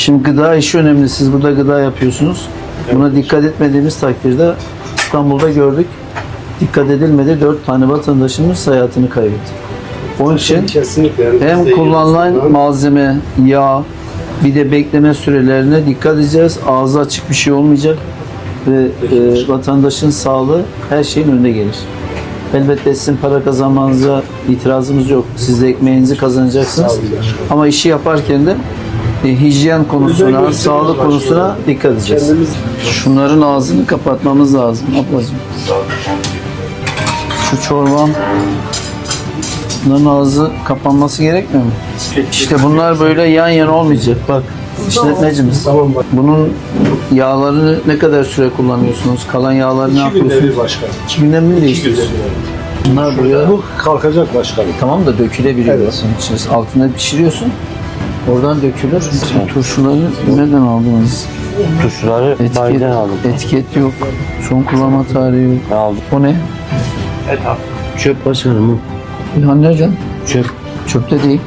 Şimdi gıda işi önemli. Siz burada gıda yapıyorsunuz. Buna dikkat etmediğimiz takdirde İstanbul'da gördük. Dikkat edilmedi. Dört tane vatandaşımız hayatını kaybetti. Onun için Kesinlikle. yani hem kullanılan malzeme, yağ, bir de bekleme sürelerine dikkat edeceğiz. Ağzı açık bir şey olmayacak ve e, vatandaşın sağlığı her şeyin önüne gelir. Elbette sizin para kazanmanıza itirazımız yok. Siz de ekmeğinizi kazanacaksınız. Ama işi yaparken de hijyen konusuna, sağlık konusuna dikkat edeceğiz. Şunların ağzını kapatmamız lazım ablacığım. Şu çorban Bunların ağzı kapanması gerekmiyor mu? İşte bunlar böyle yan yana olmayacak. Bak işletmecimiz. tamam bak. Bunun yağlarını ne kadar süre kullanıyorsunuz? Kalan yağları ne İki günde yapıyorsunuz? bir başkanım. İki günde mi değiştiriyorsunuz? Bunlar buraya Bu kalkacak başkanım. tamam da dökülebiliyor. Evet. Altına pişiriyorsun. Oradan dökülür. Turşuları nereden aldınız? Tuşları Etiket, aldım. etiket yok. Son kullanma tarihi yok. Ne aldım? O ne? Çöp başkanım. İlhan nereden? Çöp. Çöpte değil.